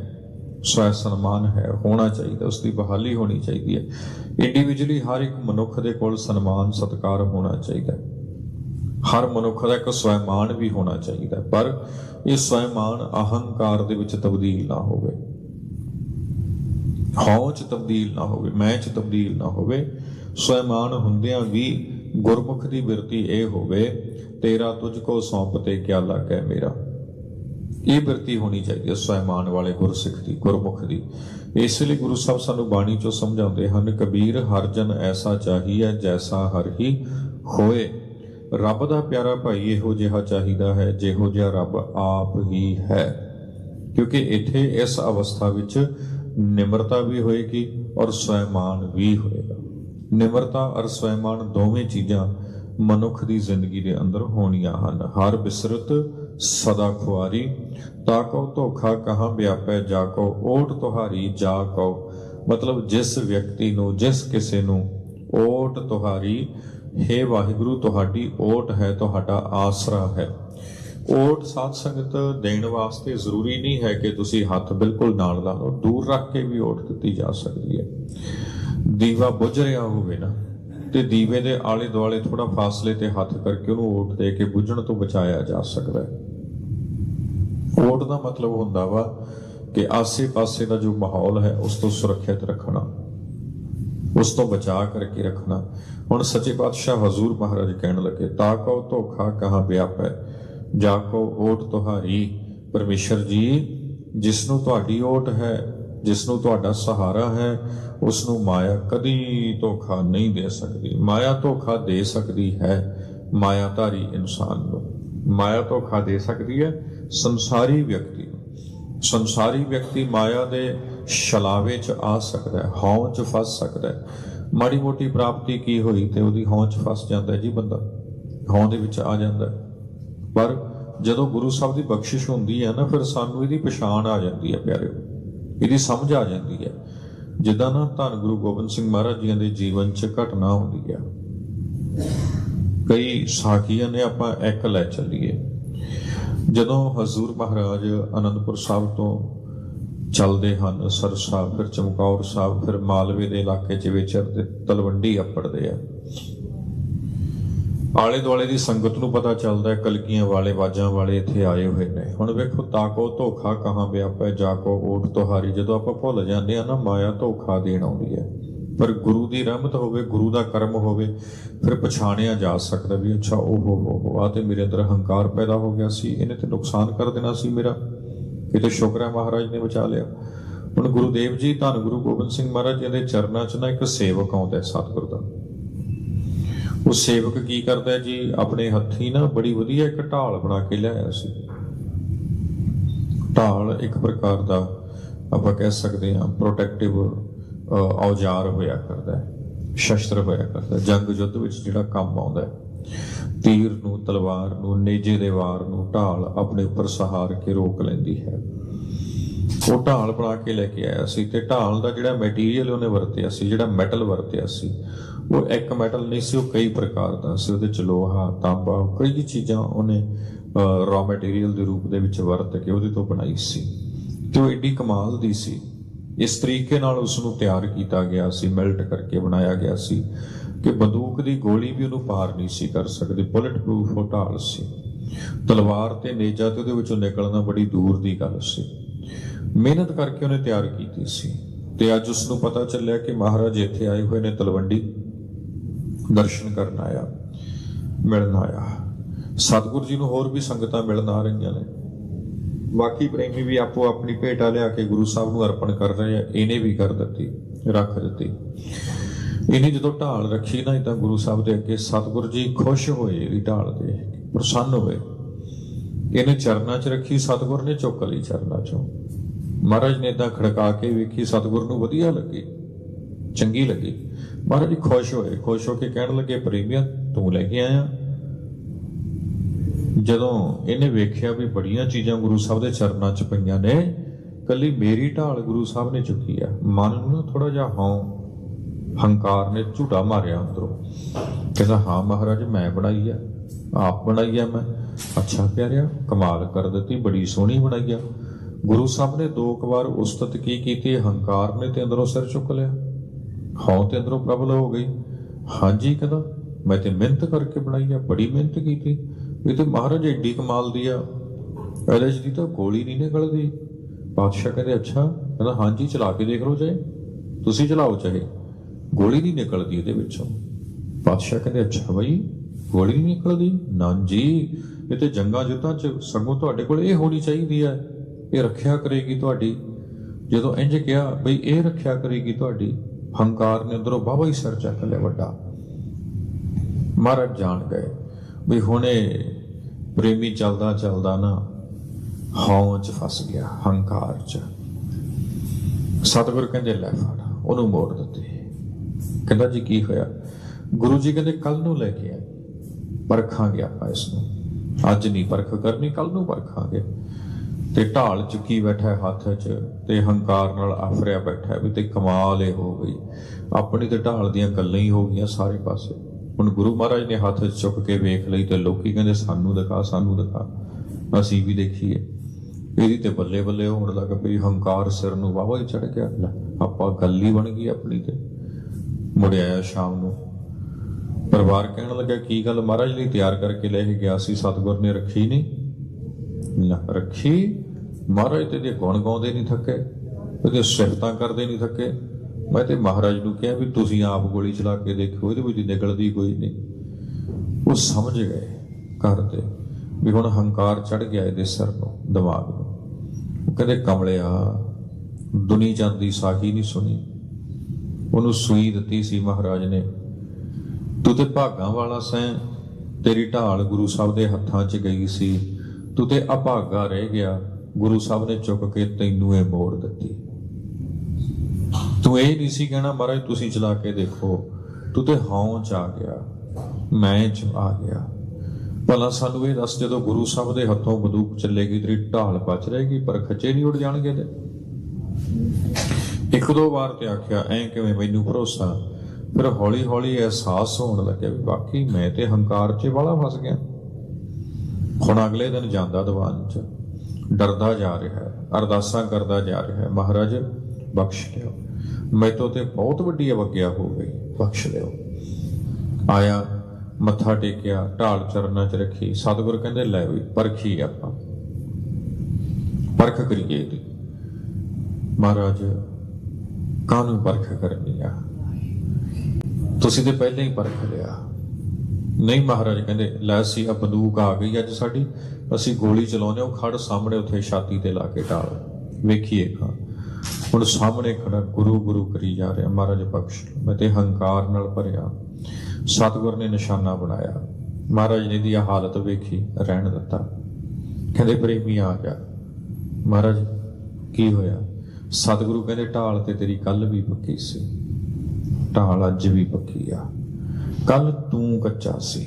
ਸਵੈ ਸਨਮਾਨ ਹੈ, ਹੋਣਾ ਚਾਹੀਦਾ ਉਸ ਦੀ ਬਹਾਲੀ ਹੋਣੀ ਚਾਹੀਦੀ ਹੈ। ਇੰਡੀਵਿਜੂਅਲੀ ਹਰ ਇੱਕ ਮਨੁੱਖ ਦੇ ਕੋਲ ਸਨਮਾਨ, ਸਤਿਕਾਰ ਹੋਣਾ ਚਾਹੀਦਾ। ਹੈ ਹਰ ਮਨੁੱਖ ਦਾ ਇੱਕ ਸਵੈਮਾਨ ਵੀ ਹੋਣਾ ਚਾਹੀਦਾ ਪਰ ਇਹ ਸਵੈਮਾਨ ਅਹੰਕਾਰ ਦੇ ਵਿੱਚ ਤਬਦੀਲ ਨਾ ਹੋਵੇ। ਹਉ ਚ ਤਬਦੀਲ ਨਾ ਹੋਵੇ, ਮੈਂ ਚ ਤਬਦੀਲ ਨਾ ਹੋਵੇ, ਸਵੈਮਾਨ ਹੁੰਦਿਆਂ ਵੀ ਗੁਰਮੁਖ ਦੀ ਬਿਰਤੀ ਇਹ ਹੋਵੇ, ਤੇਰਾ ਤੁਝ ਕੋ ਸੌਂਪ ਤੇ ਕਿਆ ਲੱਗੈ ਮੇਰਾ? ਇਹ ਬਿਰਤੀ ਹੋਣੀ ਚਾਹੀਦੀ ਹੈ ਸਵੈਮਾਨ ਵਾਲੇ ਗੁਰਸਿੱਖ ਦੀ, ਗੁਰਮੁਖ ਦੀ। ਇਸ ਲਈ ਗੁਰੂ ਸਾਹਿਬ ਸਾਨੂੰ ਬਾਣੀ ਚੋਂ ਸਮਝਾਉਂਦੇ ਹਨ, ਕਬੀਰ ਹਰ ਜਨ ਐਸਾ ਚਾਹੀਏ ਜੈਸਾ ਹਰ ਹੀ ਹੋਏ। ਰੱਬ ਦਾ ਪਿਆਰਾ ਭਾਈ ਇਹੋ ਜਿਹਾ ਚਾਹੀਦਾ ਹੈ, ਜਿਹੋ ਜਿਹਾ ਰੱਬ ਆਪ ਹੀ ਹੈ। ਕਿਉਂਕਿ ਇੱਥੇ ਇਸ ਅਵਸਥਾ ਵਿੱਚ ਨਿਮਰਤਾ ਵੀ ਹੋਏਗੀ ਔਰ ਸਵੈਮਾਨ ਵੀ ਹੋਏਗਾ। ਨਿਮਰਤਾ ਔਰ ਸਵੈਮਾਨ ਦੋਵੇਂ ਚੀਜ਼ਾਂ ਮਨੁੱਖ ਦੀ ਜ਼ਿੰਦਗੀ ਦੇ ਅੰਦਰ ਹੋਣੀਆਂ ਹਨ। ਹਰ ਬਿਸਰਤ ਸਦਾ ਖੁਆਰੀ, ਤਾ ਕੋ ਧੋਖਾ ਕਹਾਂ ਵਿਆਪੈ, ਜਾ ਕੋ ਓਟ ਤੁਹਾਰੀ, ਜਾ ਕੋ ਮਤਲਬ ਜਿਸ ਵਿਅਕਤੀ ਨੂੰ, ਜਿਸ ਕਿਸੇ ਨੂੰ ਓਟ ਤੁਹਾਰੀ ਹੈ ਵਾਹਿਗੁਰੂ, ਤੁਹਾਡੀ ਓਟ ਹੈ, ਤੁਹਾਡਾ ਆਸਰਾ ਹੈ। ਓਟ ਸਾਧ ਸੰਗਤ ਦੇਣ ਵਾਸਤੇ ਜ਼ਰੂਰੀ ਨਹੀਂ ਹੈ ਕਿ ਤੁਸੀਂ ਹੱਥ ਬਿਲਕੁਲ ਨਾਲ ਲਾ ਲਓ, ਦੂਰ ਰੱਖ ਕੇ ਵੀ ਓਟ ਦਿੱਤੀ ਜਾ ਸਕਦੀ ਹੈ। ਦੀਵਾ ਬੁਝ ਰਿਹਾ ਹੋਵੇ ਨਾ, ਤੇ ਦੀਵੇ ਦੇ ਆਲੇ ਦੁਆਲੇ ਥੋੜਾ ਫਾਸਲੇ ਤੇ ਹੱਥ ਕਰਕੇ ਉਹਨੂੰ ਓਟ ਦੇ ਕੇ ਬੁਝਣ ਤੋਂ ਬਚਾਇਆ ਜਾ ਸਕਦਾ ਹੈ। ਓਟ ਦਾ ਮਤਲਬ ਹੁੰਦਾ ਵਾ ਕਿ ਆਸੇ-ਪਾਸੇ ਦਾ ਜੋ ਮਾਹੌਲ ਹੈ, ਉਸ ਤੋਂ ਸੁਰੱਖਿਅਤ ਰੱਖਣਾ, ਉਸ ਤੋਂ ਬਚਾ ਕਰਕੇ ਰੱਖਣਾ ਹੁਣ ਸੱਚੇ ਪਾਤਸ਼ਾਹ ਹਜ਼ੂਰ ਮਹਾਰਾਜ ਕਹਿਣ ਲੱਗੇ, ਤਾ ਕੋ ਧੋਖਾ ਕਹਾਂ ਵਿਆਪੈ? ਜਾ ਕੋ ਓਟ ਤੁਹਾਰੀ? ਪਰਮੇਸ਼ਰ ਜੀ ਜਿਸ ਨੂੰ ਤੁਹਾਡੀ ਓਟ ਹੈ ਜਿਸ ਨੂੰ ਤੁਹਾਡਾ ਸਹਾਰਾ ਹੈ ਉਸ ਨੂੰ ਮਾਇਆ ਕਦੀ ਧੋਖਾ ਨਹੀਂ ਦੇ ਸਕਦੀ। ਮਾਇਆ ਧੋਖਾ ਦੇ ਸਕਦੀ ਹੈ ਮਾਇਆਧਾਰੀ ਇਨਸਾਨ ਨੂੰ। ਮਾਇਆ ਧੋਖਾ ਦੇ ਸਕਦੀ ਹੈ ਸੰਸਾਰੀ ਵਿਅਕਤੀ ਨੂੰ। ਸੰਸਾਰੀ ਵਿਅਕਤੀ ਮਾਇਆ ਦੇ ਛਲਾਵੇ 'ਚ ਆ ਸਕਦਾ ਹੈ ਹੌਂ 'ਚ ਫਸ ਸਕਦਾ ਹੈ। ਮਾੜੀ ਮੋਟੀ ਪ੍ਰਾਪਤੀ ਕੀ ਹੋਈ ਤੇ ਉਹਦੀ ਹੌਂ 'ਚ ਫਸ ਜਾਂਦਾ ਹੈ ਜੀ ਬੰਦਾ। ਹੌਂ ਦੇ ਵਿੱਚ ਆ ਜਾਂਦਾ ਪਰ ਜਦੋਂ ਗੁਰੂ ਸਾਹਿਬ ਦੀ ਬਖਸ਼ਿਸ਼ ਹੁੰਦੀ ਹੈ ਨਾ, ਫਿਰ ਸਾਨੂੰ ਇਹਦੀ ਪਛਾਣ ਆ ਜਾਂਦੀ ਹੈ ਪਿਆਰਿਓ। ਇਹਦੀ ਸਮਝ ਆ ਜਾਂਦੀ ਹੈ। ਜਿੱਦਾਂ ਨਾ ਧੰਨ ਗੁਰੂ ਗੋਬਿੰਦ ਸਿੰਘ ਮਹਾਰਾਜ ਜੀ ਦੇ ਜੀਵਨ 'ਚ ਘਟਨਾ ਹੁੰਦੀ ਹੈ ਕਈ ਸਾਖੀਆਂ ਨੇ ਆਪਾਂ ਇੱਕ ਲੈ ਚੱਲੀਏ। ਜਦੋਂ ਹਜ਼ੂਰ ਮਹਾਰਾਜ ਅਨੰਦਪੁਰ ਸਾਹਿਬ ਤੋਂ ਚੱਲਦੇ ਹਨ। ਸਰਸਾ ਫਿਰ ਚਮਕੌਰ ਸਾਹਿਬ ਫਿਰ ਮਾਲਵੇ ਦੇ ਇਲਾਕੇ 'ਚ ਵਿਚਰਦੇ ਤਲਵੰਡੀ ਅੱਪੜਦੇ ਆ। ਆਲੇ ਦੁਆਲੇ ਦੀ ਸੰਗਤ ਨੂੰ ਪਤਾ ਚੱਲਦਾ ਹੈ ਕਲਕੀਆਂ ਵਾਲੇ, ਬਾਜਾਂ ਵਾਲੇ ਇੱਥੇ ਆਏ ਹੋਏ ਨੇ। ਹੁਣ ਵੇਖੋ ਤਾਕੋ ਧੋਖਾ ਕਹਾਂ ਵਿਆਪੈ, ਜਾਕੋ ਓਟ ਤੁਹਾਰੀ। ਜਦੋਂ ਆਪਾਂ ਭੁੱਲ ਜਾਂਦੇ ਆ ਨਾ, ਮਾਇਆ ਧੋਖਾ ਦੇਣ ਆਉਂਦੀ ਹੈ। ਪਰ ਗੁਰੂ ਦੀ ਰਹਿਮਤ ਹੋਵੇ, ਗੁਰੂ ਦਾ ਕਰਮ ਹੋਵੇ, ਫਿਰ ਪਛਾਣਿਆ ਜਾ ਸਕਦਾ ਵੀ ਅੱਛਾ ਉਹ ਹੋ ਹੋ ਹੋ, ਆ ਤੇ ਮੇਰੇ ਅੰਦਰ ਹੰਕਾਰ ਪੈਦਾ ਹੋ ਗਿਆ ਸੀ। ਇਹਨੇ ਤੇ ਨੁਕਸਾਨ ਕਰ ਦੇਣਾ ਸੀ ਮੇਰਾ। ਕਿਤੇ ਸ਼ੁਕਰ ਮਹਾਰਾਜ ਨੇ ਬਚਾ ਲਿਆ। ਹੁਣ ਗੁਰੂਦੇਵ ਜੀ, ਧੰਨ ਗੁਰੂ ਗੋਬਿੰਦ ਸਿੰਘ ਮਹਾਰਾਜ ਜੀ ਦੇ ਚਰਨਾਂ 'ਚ ਨਾ ਇੱਕ ਸੇਵਕ ਆਉਂਦਾ ਸਤਿਗੁਰ ਦਾ। ਉਹ ਸੇਵਕ ਕੀ ਕਰਦਾ ਜੀ? ਆਪਣੇ ਹੱਥੀ ਨਾ ਬੜੀ ਵਧੀਆ ਇੱਕ ਢਾਲ ਬਣਾ ਕੇ ਲਿਆਇਆ ਸੀ। ਢਾਲ ਇੱਕ ਪ੍ਰਕਾਰ ਦਾ ਆਪਾਂ ਕਹਿ ਸਕਦੇ ਹਾਂ ਪ੍ਰੋਟੈਕਟਿਵ ਔਜ਼ਾਰ ਹੋਇਆ ਕਰਦਾ ਹੈ, ਸ਼ਸਤਰ ਹੋਇਆ ਕਰਦਾ ਜੰਗ ਯੁੱਧ ਵਿੱਚ ਜਿਹੜਾ ਕੰਮ ਆਉਂਦਾ ਹੈ। ਤੀਰ ਨੂੰ, ਤਲਵਾਰ ਨੂੰ, ਨੇਜੇ ਦੇ ਵਾਰ ਨੂੰ ਢਾਲ ਆਪਣੇ ਉੱਪਰ ਸਹਾਰ ਕੇ ਰੋਕ ਲੈਂਦੀ ਹੈ। ਉਹ ਢਾਲ ਬਣਾ ਕੇ ਲੈ ਕੇ ਆਇਆ ਸੀ ਤੇ ਢਾਲ ਦਾ ਜਿਹੜਾ ਮਟੀਰੀਅਲ ਉਹਨੇ ਵਰਤਿਆ ਸੀ, ਜਿਹੜਾ ਮੈਟਲ ਵਰਤਿਆ ਸੀ, ਉਹ ਇੱਕ ਮੈਟਲ ਨਹੀਂ ਸੀ, ਉਹ ਕਈ ਪ੍ਰਕਾਰ ਦਾ ਸੀ। ਉਹਦੇ ਚ ਲੋਹਾ, ਤਾਂਬਾ ਕਈ ਚੀਜ਼ਾਂ ਉਹਨੇ ਰॉ ਮਟੀਰੀਅਲ ਦੇ ਰੂਪ ਦੇ ਵਿੱਚ ਵਰਤ ਕੇ ਉਹਦੇ ਤੋਂ ਬਣਾਈ ਸੀ। ਤੇ ਉਹ ਏਡੀ ਕਮਾਲ ਦੀ ਸੀ ਇਸ ਤਰੀਕੇ ਨਾਲ ਉਸ ਨੂੰ ਤਿਆਰ ਕੀਤਾ ਗਿਆ ਸੀ ਮੈਲਟ ਕਰਕੇ ਬਣਾਇਆ ਗਿਆ ਸੀ ਕਿ ਬੰਦੂਕ ਦੀ ਗੋਲੀ ਵੀ ਉਹਨੂੰ ਪਾਰ ਨਹੀਂ ਸੀ ਕਰ ਸਕਦੀ ਬੁਲਟ ਪ੍ਰੂਫ ਉਹ ਢਾਲ ਸੀ। ਤਲਵਾਰ ਤੇ ਨੇਜਾ ਤੇ ਉਹਦੇ ਵਿੱਚੋਂ ਨਿਕਲਣਾ ਬੜੀ ਦੂਰ ਦੀ ਗੱਲ ਸੀ। ਮਿਹਨਤ ਕਰਕੇ ਉਹਨੇ ਤਿਆਰ ਕੀਤੀ ਸੀ ਤੇ ਅੱਜ ਉਸ ਨੂੰ ਪਤਾ ਚੱਲਿਆ ਕਿ ਮਹਾਰਾਜ ਇੱਥੇ ਆਏ ਹੋਏ ਨੇ, ਤਲਵੰਡੀ ਦਰਸ਼ਨ ਕਰਨ ਆਇਆ, ਮਿਲਣ ਆਇਆ। ਸਤਿਗੁਰੂ ਜੀ ਨੂੰ ਹੋਰ ਵੀ ਸੰਗਤਾਂ ਮਿਲਣ ਆ ਰਹੀਆਂ ਨੇ। ਬਾਕੀ ਪ੍ਰੇਮੀ ਵੀ ਆਪੋ ਆਪਣੀ ਭੇਟਾ ਲਿਆ ਕੇ ਗੁਰੂ ਸਾਹਿਬ ਨੂੰ ਅਰਪਣ ਕਰ ਰਹੇ ਆ, ਇਹਨੇ ਵੀ ਕਰ ਦਿੱਤੀ, ਰੱਖ ਦਿੱਤੀ। ਇਹਨੇ ਜਦੋਂ ਢਾਲ ਰੱਖੀ ਨਾ ਤਾਂ ਗੁਰੂ ਸਾਹਿਬ ਦੇ ਅੱਗੇ ਸਤਿਗੁਰ ਜੀ ਖੁਸ਼ ਹੋਏ ਇਹਦੀ ਢਾਲ ਦੇ, ਪ੍ਰਸੰਨ ਹੋਏ। ਇਹਨੇ ਚਰਨਾਂ 'ਚ ਰੱਖੀ, ਸਤਿਗੁਰ ਨੇ ਚੁੱਕ ਲਈ ਚਰਨਾਂ 'ਚੋਂ। ਮਹਾਰਾਜ ਨੇ ਤਾਂ ਖੜਕਾ ਕੇ ਵੇਖੀ, ਸਤਿਗੁਰ ਨੂੰ ਵਧੀਆ ਲੱਗੀ, ਚੰਗੀ ਲੱਗੀ। ਮਹਾਰਾਜ ਜੀ ਖੁਸ਼ ਹੋਏ, ਖੁਸ਼ ਹੋ ਕੇ ਕਹਿਣ ਲੱਗੇ, ਪ੍ਰੇਮੀਆ, ਤੂੰ ਲੈ ਕੇ ਆਇਆ। ਜਦੋਂ ਇਹਨੇ ਵੇਖਿਆ ਵੀ ਬੜੀਆਂ ਚੀਜ਼ਾਂ ਗੁਰੂ ਸਾਹਿਬ ਦੇ ਚਰਨਾਂ 'ਚ ਪਈਆਂ ਨੇ, ਕੱਲੀ ਮੇਰੀ ਢਾਲ ਗੁਰੂ ਸਾਹਿਬ ਨੇ ਚੁੱਕੀ ਆ। ਮਨ ਨੂੰ ਨਾ ਥੋੜਾ ਜਿਹਾ ਹਉ, ਹੰਕਾਰ ਨੇ ਝੂਟਾ ਮਾਰਿਆ ਅੰਦਰੋਂ। ਕਹਿੰਦਾ, ਹਾਂ ਮਹਾਰਾਜ, ਮੈਂ ਬਣਾਈ ਆ, ਆਪ ਬਣਾਈ ਆ ਮੈਂ। ਅੱਛਾ ਪਿਆਰਿਆ, ਕਮਾਲ ਕਰ ਦਿੱਤੀ, ਬੜੀ ਸੋਹਣੀ ਬਣਾਈ ਆ। ਗੁਰੂ ਸਾਹਿਬ ਨੇ ਦੋ ਕੁ ਵਾਰ ਉਸਤਤ ਕੀ ਕੀਤੀ, ਹੰਕਾਰ ਨੇ ਤੇ ਅੰਦਰੋਂ ਸਿਰ ਚੁੱਕ ਲਿਆ। ਹਉ ਤੇ ਅੰਦਰੋਂ ਪ੍ਰਬਲ ਹੋ ਗਈ। ਹਾਂਜੀ ਕਹਿੰਦਾ, ਮੈਂ ਤੇ ਮਿਹਨਤ ਕਰਕੇ ਬਣਾਈ ਆ, ਬੜੀ ਮਿਹਨਤ ਕੀਤੀ। ਇਹ ਤੇ ਮਹਾਰਾਜ ਏਡੀ ਕਮਾਲ ਦੀ ਆ। ਇਹਦੇ 'ਚ ਦੀ ਤਾਂ ਗੋਲੀ ਨਹੀਂ ਨਿਕਲਦੀ। ਬਾਦਸ਼ਾਹ ਕਹਿੰਦੇ, ਅੱਛਾ, ਕਹਿੰਦਾ, ਹਾਂਜੀ, ਚਲਾ ਕੇ ਦੇਖ ਲਓ ਚਾਹੇ। ਤੁਸੀਂ ਚਲਾਓ ਚਾਹੇ। ਗੋਲੀ ਨਹੀਂ ਨਿਕਲਦੀ ਇਹਦੇ ਵਿੱਚੋਂ। ਬਾਦਸ਼ਾਹ ਕਹਿੰਦੇ, ਅੱਛਾ ਬਈ, ਗੋਲੀ ਨਹੀਂ ਨਿਕਲਦੀ? ਨਾ ਜੀ, ਇਹ ਤੇ ਜੰਗਾਂ ਜੁੱਤਾਂ 'ਚ ਸਗੋਂ ਤੁਹਾਡੇ ਕੋਲ ਇਹ ਹੋਣੀ ਚਾਹੀਦੀ ਹੈ ਇਹ ਰੱਖਿਆ ਕਰੇਗੀ ਤੁਹਾਡੀ। ਜਦੋਂ ਇੰਜ ਕਿਹਾ, ਬਈ ਇਹ ਰੱਖਿਆ ਕਰੇਗੀ ਤੁਹਾਡੀ, ਹੰਕਾਰ ਨੇ ਅੰਦਰੋਂ ਬਾਬਾ ਹੀ ਸਰ ਚੱਕ ਲਿਆ ਵੱਡਾ। ਮਹਾਰਾਜ ਜਾਣ ਗਏ। ਵੀ ਹੁਣੇ ਪ੍ਰੇਮੀ ਚੱਲਦਾ ਚੱਲਦਾ ਨਾ ਹਉਂ ਚ ਫਸ ਗਿਆ, ਹੰਕਾਰ ਚ। ਸਤਿਗੁਰ ਕਹਿੰਦੇ, ਲੈ ਫੜ, ਉਹਨੂੰ ਮੋੜ ਦਿੱਤੇ। ਕਹਿੰਦਾ, ਜੀ ਕੀ ਹੋਇਆ? ਗੁਰੂ ਜੀ ਕਹਿੰਦੇ ਕੱਲ ਨੂੰ ਲੈ ਕੇ ਆਏ ਪਰਖਾਂਗੇ ਆਪਾਂ ਇਸ ਨੂੰ। ਅੱਜ ਨਹੀਂ ਪਰਖ ਕਰਨੀ ਕੱਲ ਨੂੰ ਪਰਖਾਂਗੇ। ਤੇ ਢਾਲ ਚੁੱਕੀ ਬੈਠਾ ਹੱਥ 'ਚ? ਤੇ ਹੰਕਾਰ ਨਾਲ ਆਫਰਿਆ ਬੈਠਾ ਵੀ ਤੇ ਕਮਾਲ ਇਹ ਹੋ ਗਈ। ਆਪਣੀ ਤੇ ਢਾਲ ਦੀਆਂ ਗੱਲਾਂ ਹੀ ਹੋ ਗਈਆਂ ਸਾਰੇ ਪਾਸੇ। ਹੁਣ ਗੁਰੂ ਮਹਾਰਾਜ ਨੇ ਹੱਥ ਚੁੱਕ ਕੇ ਵੇਖ ਲਈ ਤੇ ਲੋਕੀ ਕਹਿੰਦੇ, ਸਾਨੂੰ ਦਿਖਾ ਸਾਨੂੰ ਦਿਖਾ। ਅਸੀਂ ਵੀ ਦੇਖੀਏ। ਇਹਦੀ ਤੇ ਬੱਲੇ ਬੱਲੇ ਹੋਣ ਲੱਗ ਪਈ। ਹੰਕਾਰ ਸਿਰ ਨੂੰ ਵਾਵਾ ਹੀ ਚੜ ਗਿਆ। ਆਪਾਂ ਗੱਲ ਹੀ ਬਣ ਗਈ ਆਪਣੀ ਤੇ। ਮੁੜਿਆ ਸ਼ਾਮ ਨੂੰ। ਪਰਿਵਾਰ ਕਹਿਣ ਲੱਗਾ, ਕੀ ਗੱਲ ਮਹਾਰਾਜ ਲਈ ਤਿਆਰ ਕਰਕੇ ਲੈ ਕੇ ਗਿਆ ਸੀ? ਸਤਿਗੁਰ ਨੇ ਰੱਖੀ ਨਹੀਂ? ਨਾ, ਰੱਖੀ? ਮਹਾਰਾਜ ਤੇ ਦੇ ਗੁਣ ਗਾਉਂਦੇ ਨਹੀਂ ਥੱਕੇ ਉਹਦੇ ਸਿਫਤਾਂ ਕਰਦੇ ਨਹੀਂ ਥੱਕੇ ਮੈਂ ਤੇ ਮਹਾਰਾਜ ਨੂੰ ਕਿਹਾ ਵੀ ਤੁਸੀਂ ਆਪ ਗੋਲੀ ਚਲਾ ਕੇ ਦੇਖੋ, ਇਹਦੇ ਵਿੱਚ ਨਿਕਲਦੀ ਕੋਈ ਨਹੀਂ। ਉਹ ਸਮਝ ਗਏ ਘਰ ਤੇ ਵੀ ਹੁਣ ਹੰਕਾਰ ਚੜ ਗਿਆ ਇਹਦੇ ਸਿਰ ਨੂੰ, ਦਿਮਾਗ ਨੂੰ। ਉਹ ਕਹਿੰਦੇ, ਕਮਲਿਆ, ਦੁਨੀ ਜਾਂਦੀ ਸਾਖੀ ਨਹੀਂ ਸੁਣੀ। ਉਹਨੂੰ ਸੂਈ ਦਿੱਤੀ ਸੀ ਮਹਾਰਾਜ ਨੇ। ਤੂੰ ਤੇ ਭਾਗਾਂ ਵਾਲਾ ਸੈਂ, ਤੇਰੀ ਢਾਲ ਗੁਰੂ ਸਾਹਿਬ ਦੇ ਹੱਥਾਂ 'ਚ ਗਈ ਸੀ। ਤੂੰ ਤੇ ਅਭਾਗਾ ਰਹਿ ਗਿਆ, ਗੁਰੂ ਸਾਹਿਬ ਨੇ ਚੁੱਕ ਕੇ ਤੈਨੂੰ ਇਹ ਮੋੜ ਦਿੱਤੀ। ਤੂੰ ਇਹ ਨਹੀਂ ਸੀ ਕਹਿਣਾ, ਮਹਾਰਾਜ, ਤੁਸੀਂ ਚਲਾ ਕੇ ਦੇਖੋ, ਤੂੰ ਤੇ ਹੌਂ ਚ ਆ ਗਿਆ, ਮੈਂ ਚ ਆ ਗਿਆ। ਭਲਾ ਸਾਨੂੰ ਇਹ ਦੱਸ, ਜਦੋਂ ਗੁਰੂ ਸਾਹਿਬ ਦੇ ਹੱਥੋਂ ਬੰਦੂਕ ਚੱਲੇਗੀ, ਤੇਰੀ ਢਾਲ ਬਚ ਰਹੇਗੀ, ਪਰ ਖੱਚੇ ਨਹੀਂ ਉੱਡ ਜਾਣਗੇ ਤੇ ਇੱਕ ਦੋ ਵਾਰ ਤੇ ਆਖਿਆ, ਐ ਕਿਵੇਂ ਮੈਨੂੰ ਭਰੋਸਾ? ਫਿਰ ਹੌਲੀ ਹੌਲੀ ਅਹਿਸਾਸ ਹੋਣ ਲੱਗਿਆ ਵੀ ਬਾਕੀ ਮੈਂ ਤੇ ਹੰਕਾਰ 'ਚ ਵਾਲਾ ਫਸ ਗਿਆ। ਹੁਣ ਅਗਲੇ ਦਿਨ ਜਾਂਦਾ ਦੀਵਾਨ 'ਚ। ਡਰਦਾ ਜਾ ਰਿਹਾ ਹੈ, ਅਰਦਾਸਾਂ ਕਰਦਾ ਜਾ ਰਿਹਾ ਹੈ। ਮਹਾਰਾਜ, ਬਖਸ਼ ਲਿਓ ਮੈਤੋਂ ਤੇ ਬਹੁਤ ਵੱਡੀ ਅਵਗਿਆ ਹੋ ਗਈ, ਬਖਸ਼ ਲਿਓ ਆਇਆ, ਮੱਥਾ ਟੇਕਿਆ, ਢਾਲ ਚਰਨਾਂ 'ਚ ਰੱਖੀ, ਸਤਿਗੁਰ ਕਹਿੰਦੇ, ਲੈ ਵੀ, ਪਰਖੀ ਆਪਾਂ। ਪਰਖ ਕਰੀਏ ਇਹਦੀ। ਮਹਾਰਾਜ, ਕਾਹਨੂੰ ਪਰਖ ਕਰਨੀ ਆ? ਤੁਸੀਂ ਤੇ ਪਹਿਲਾਂ ਹੀ ਪਰਖ ਲਿਆ। ਨਹੀਂ ਮਹਾਰਾਜ ਕਹਿੰਦੇ, ਲੈ ਅਸੀਂ ਆ ਬੰਦੂਕ ਆ ਗਈ ਅੱਜ ਸਾਡੀ, ਅਸੀਂ ਗੋਲੀ ਚਲਾਉਂਦੇ ਹਾਂ ਖੜ ਸਾਹਮਣੇ ਉੱਥੇ ਛਾਤੀ ਤੇ ਲਾ ਕੇ ਢਾਲ। ਵੇਖੀਏ ਖਾਂ ਹੁਣ ਸਾਹਮਣੇ ਖੜਾ ਗੁਰੂ ਗੁਰੂ ਕਰੀ ਜਾ ਰਿਹਾ ਮਹਾਰਾਜ ਬਖਸ਼ ਮੈਂ ਤੇ ਹੰਕਾਰ ਨਾਲ ਭਰਿਆ। ਸਤਿਗੁਰ ਨੇ ਨਿਸ਼ਾਨਾ ਬਣਾਇਆ। ਮਹਾਰਾਜ ਨੇ ਦੀ ਆਹ ਹਾਲਤ ਵੇਖੀ, ਰਹਿਣ ਦਿੱਤਾ। ਕਹਿੰਦੇ, ਪ੍ਰੇਮੀ ਆ ਗਿਆ ਮਹਾਰਾਜ, ਕੀ ਹੋਇਆ? ਸਤਿਗੁਰੂ ਕਹਿੰਦੇ, ਢਾਲ ਤੇ ਤੇਰੀ ਕੱਲ ਵੀ ਪੱਕੀ ਸੀ। ਢਾਲ ਅੱਜ ਵੀ ਪੱਕੀ ਆ। ਕੱਲ ਤੂੰ ਕੱਚਾ ਸੀ।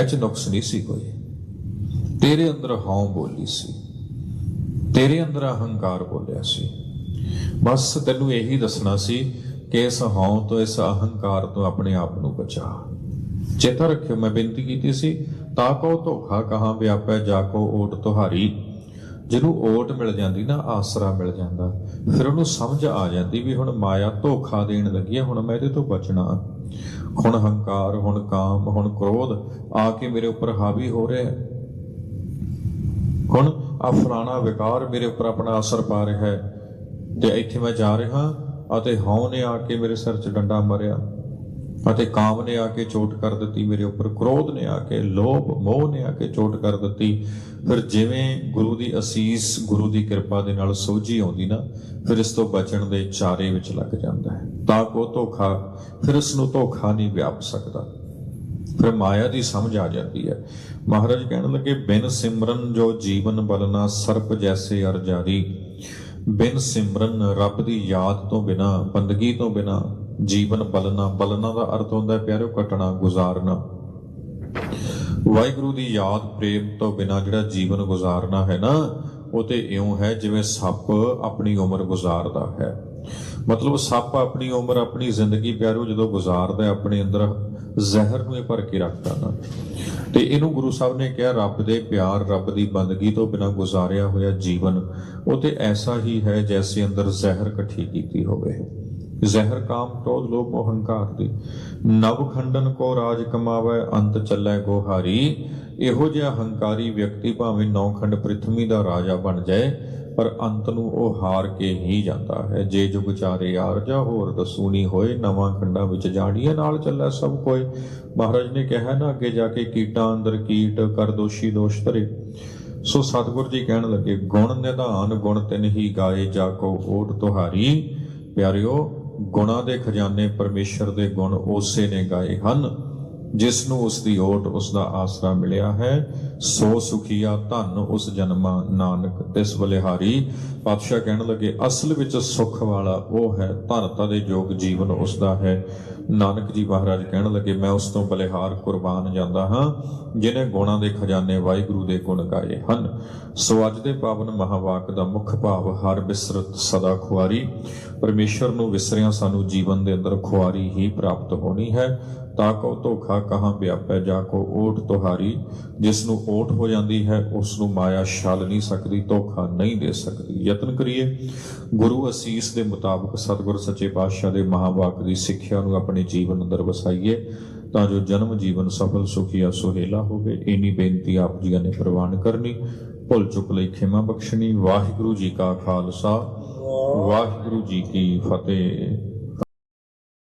ਇਹ ਚ ਨੁਕਸ ਨਹੀਂ ਸੀ ਕੋਈ। ਤੇਰੇ ਅੰਦਰ ਹਉ ਬੋਲੀ ਸੀ। ਤੇਰੇ ਅੰਦਰ ਅਹੰਕਾਰ ਬੋਲਿਆ ਸੀ। ਬਸ ਤੈਨੂੰ ਇਹੀ ਦੱਸਣਾ ਸੀ ਕਿ ਇਸ ਹਉ ਤੋਂ, ਇਸ ਅਹੰਕਾਰ ਤੋਂ ਆਪਣੇ ਆਪ ਨੂੰ ਬਚਾ। ਚੇਤਾ ਰੱਖਿਓ, ਮੈਂ ਬੇਨਤੀ ਕੀਤੀ ਸੀ, ਤਾਂ ਕੋ ਧੋਖਾ ਕਹਾਂ ਵਿਆਪੈ, ਜਾ ਕੋ ਓਟ ਤੁਹਾਰੀ। ਜਿਹਨੂੰ ਓਟ ਮਿਲ ਜਾਂਦੀ ਨਾ, ਆਸਰਾ ਮਿਲ ਜਾਂਦਾ। ਫਿਰ ਉਹਨੂੰ ਸਮਝ ਆ ਜਾਂਦੀ ਵੀ ਹੁਣ ਮਾਇਆ ਧੋਖਾ ਦੇਣ ਲੱਗੀ ਹੈ ਹੁਣ ਮੈਂ ਇਹਦੇ ਤੋਂ ਬਚਣਾ। ਹੁਣ ਹੰਕਾਰ, ਹੁਣ ਕਾਮ, ਹੁਣ ਕ੍ਰੋਧ ਆ ਕੇ ਮੇਰੇ ਉੱਪਰ ਹਾਵੀ ਹੋ ਰਿਹਾ ਹੈ। ਹੁਣ ਆ ਫਲਾਣਾ ਵਿਕਾਰ ਮੇਰੇ ਉੱਪਰ ਆਪਣਾ ਅਸਰ ਪਾ ਰਿਹਾ ਹੈ। ਤੇ ਇੱਥੇ ਮੈਂ ਜਾ ਰਿਹਾ ਅਤੇ ਹਉ ਨੇ ਆ ਕੇ ਮੇਰੇ ਸਿਰ 'ਚ ਡੰਡਾ ਮਾਰਿਆ ਅਤੇ ਕਾਮ ਨੇ ਆ ਕੇ ਚੋਟ ਕਰ ਦਿੱਤੀ, ਮੇਰੇ ਉੱਪਰ ਕ੍ਰੋਧ ਨੇ ਆ ਕੇ, ਲੋਭ, ਮੋਹ ਨੇ ਆ ਕੇ ਚੋਟ ਕਰ ਦਿੱਤੀ, ਫਿਰ ਜਿਵੇਂ ਗੁਰੂ ਦੀ ਅਸੀਸ, ਗੁਰੂ ਦੀ ਕਿਰਪਾ ਦੇ ਨਾਲ ਸੋਝੀ ਆਉਂਦੀ ਨਾ, ਫਿਰ ਇਸ ਤੋਂ ਬਚਣ ਦੇ ਚਾਰੇ ਵਿੱਚ ਲੱਗ ਜਾਂਦਾ ਹੈ। ਤਾਂ ਕੋ ਧੋਖਾ, ਫਿਰ ਇਸ ਨੂੰ ਧੋਖਾ ਨਹੀਂ ਵਿਆਪ ਸਕਦਾ। ਫਿਰ ਮਾਇਆ ਦੀ ਸਮਝ ਆ ਜਾਂਦੀ ਹੈ। ਮਹਾਰਾਜ ਕਹਿਣ ਲੱਗੇ, ਬਿਨ ਸਿਮਰਨ ਜੋ ਜੀਵਨ ਬਲਨਾ, ਸਰਪ ਜੈਸੇ ਅਰ ਜਾਰੀ ਬਿਨ ਸਿਮਰਨ ਰੱਬ ਦੀ ਯਾਦ ਤੋਂ ਬਿਨਾ, ਬੰਦਗੀ ਤੋਂ ਬਿਨਾ ਜੀਵਨ ਬਲਨਾ ਬਲਨਾ ਦਾ ਅਰਥ ਹੁੰਦਾ ਹੈ ਪਿਆਰਿਓ ਕਟਣਾ ਗੁਜ਼ਾਰਨਾ। ਵਾਹਿਗੁਰੂ ਦੀ ਯਾਦ ਪ੍ਰੇਮ ਤੋਂ ਬਿਨਾ ਜਿਹੜਾ ਜੀਵਨ ਗੁਜ਼ਾਰਨਾ ਹੈ ਨਾ, ਉਹ ਤੇ ਇਉਂ ਹੈ ਜਿਵੇਂ ਸੱਪ ਆਪਣੀ ਉਮਰ ਗੁਜ਼ਾਰਦਾ ਹੈ। ਮਤਲਬ ਸੱਪ ਆਪਣੀ ਉਮਰ, ਆਪਣੀ ਜ਼ਿੰਦਗੀ ਪਿਆਰੋ ਜਦੋਂ ਗੁਜ਼ਾਰਦਾ ਆਪਣੇ ਅੰਦਰ ਜ਼ਹਿਰ ਨੂੰ ਇਹ ਭਰ ਕੇ ਰੱਖਦਾ ਨਾ। ਤੇ ਇਹਨੂੰ ਗੁਰੂ ਸਾਹਿਬ ਨੇ ਕਿਹਾ, ਰੱਬ ਦੇ ਪਿਆਰ ਰੱਬ ਦੀ ਬੰਦਗੀ ਤੋਂ ਬਿਨਾ ਗੁਜ਼ਾਰਿਆ ਹੋਇਆ ਜੀਵਨ, ਉਹ ਤੇ ਐਸਾ ਹੀ ਹੈ ਜੈਸੇ ਅੰਦਰ ਜ਼ਹਿਰ ਇਕੱਠੀ ਕੀਤੀ ਹੋਵੇ। ਜ਼ਹਿਰ ਕਾਮ ਕ੍ਰੋਧ ਲੋਭ ਮੋਹ ਹੰਕਾਰ ਦੀ। ਨਵ ਖੰਡਨ ਕੋ ਰਾਜ ਕਮਾਵੇ, ਅੰਤ ਚੱਲੇ ਗੋਹਾਰੀ। ਇਹੋ ਜਿਹਾ ਹੰਕਾਰੀ ਵਿਅਕਤੀ ਭਾਵੇਂ ਨੌ ਖੰਡ ਪ੍ਰਿਥਵੀ ਦਾ ਰਾਜਾ ਬਣ ਜਾਏ ਪਰ ਅੰਤ ਨੂੰ ਉਹ ਹਾਰ ਕੇ ਹੀ ਜਾਂਦਾ ਹੈ। ਜੇ ਜੁਗ ਚਾਰੇ ਯਾਰ ਹੋਰ ਦਸੂਨੀ ਹੋਏ। ਨਵਾਂ ਖੰਡਾਂ ਵਿੱਚ ਜਾੜੀਏ ਨਾਲ ਚੱਲੇ ਸਭ ਕੋਈ ਮਹਾਰਾਜ ਨੇ ਕਿਹਾ, ਨਾ ਅੱਗੇ ਜਾ ਕੇ ਕੀਟਾਂ ਅੰਦਰ ਕੀਟ ਕਰ ਦੋਸ਼ੀ ਦੋਸ਼ ਧਰੇ। ਸੋ ਸਤਿਗੁਰ ਜੀ ਕਹਿਣ ਲੱਗੇ, ਗੁਣ ਨਿਧਾਨ, ਗੁਣ ਤਿਨ ਹੀ ਗਾਏ ਜਾ ਕੋ ਓਟ ਤੁਹਾਰੀ। ਪਿਆਰਿਓ, ਗੁਣਾਂ ਦੇ ਖਜ਼ਾਨੇ ਪਰਮੇਸ਼ਰ ਦੇ ਗੁਣ ਉਸੇ ਨੇ ਗਾਏ ਹਨ। ਜਿਸ ਨੂੰ ਉਸ ਦੀ ਓਟ ਉਸ ਦਾ ਆਸਰਾ ਮਿਲਿਆ ਹੈ, ਸੋ ਸੁਖੀਆ ਧਨ ਉਸ ਜਨਮਾ, ਨਾਨਕ ਤਿਸ ਬਲਿਹਾਰੀ ਪਾਤਸ਼ਾਹ ਕਹਿਣ ਲੱਗੇ, ਅਸਲ ਵਿੱਚ ਸੁਖ ਵਾਲਾ ਉਹ ਹੈ ਧਨਤਾ ਦੇ ਯੋਗ ਜੀਵਨ ਉਸ ਦਾ ਹੈ। ਨਾਨਕ ਜੀ ਮਹਾਰਾਜ ਕਹਿਣ ਲੱਗੇ, ਮੈਂ ਉਸ ਤੋਂ ਬਲਿਹਾਰ ਕੁਰਬਾਨ ਜਾਂਦਾ ਹਾਂ, ਜਿਨੇ ਗੁਣਾਂ ਦੇ ਖਜ਼ਾਨੇ ਵਾਹਿਗੁਰੂ ਦੇ ਗੁਣ ਗਾਏ ਹਨ। ਸੋ ਅੱਜ ਦੇ ਪਾਵਨ ਮਹਾਵਾਕ ਦਾ ਮੁੱਖ ਭਾਵ, ਹਰ ਬਿਸਰਤ ਸਦਾ ਖੁਆਰੀ। ਪਰਮੇਸ਼ਰ ਨੂੰ ਵਿਸਰਿਆਂ ਸਾਨੂੰ ਜੀਵਨ ਦੇ ਅੰਦਰ ਖੁਆਰੀ ਹੀ ਪ੍ਰਾਪਤ ਹੋਣੀ ਹੈ। ਤਾਕੋ ਧੋਖਾ ਕਹਾਂ ਵਿਆਪੈ ਜਾ ਕੋ ਓਟ ਤੁਹਾਰੀ। ਜਿਸ ਨੂੰ ਓਟ ਹੋ ਜਾਂਦੀ ਹੈ ਉਸ ਨੂੰ ਮਾਇਆ ਛਲ ਨਹੀਂ ਸਕਦੀ, ਧੋਖਾ ਨਹੀਂ ਦੇ ਸਕਦੀ। ਯਤਨ ਕਰੀਏ। ਗੁਰੂ ਅਸੀਸ ਦੇ ਮੁਤਾਬਕ ਸਤਿਗੁਰ ਸੱਚੇ ਪਾਤਸ਼ਾਹ ਦੇ ਮਹਾਵਾਕ ਦੀ ਸਿੱਖਿਆ ਨੂੰ ਆਪਣੇ ਜੀਵਨ ਅੰਦਰ ਵਸਾਈਏ, ਤਾਂ ਜੋ ਜਨਮ ਜੀਵਨ ਸਫਲ ਸੁਖੀਆ ਸੁਹੇਲਾ ਹੋਵੇ। ਇਨੀ ਬੇਨਤੀ ਆਪ ਜੀਆਂ ਨੇ ਪ੍ਰਵਾਨ ਕਰਨੀ। ਭੁੱਲ ਚੁੱਕ ਲਈ ਖਿਮਾ ਬਖਸ਼ਣੀ। ਵਾਹਿਗੁਰੂ ਜੀ ਕਾ ਖਾਲਸਾ। ਵਾਹਿਗੁਰੂ ਜੀ ਕੀ ਫਤਿਹ।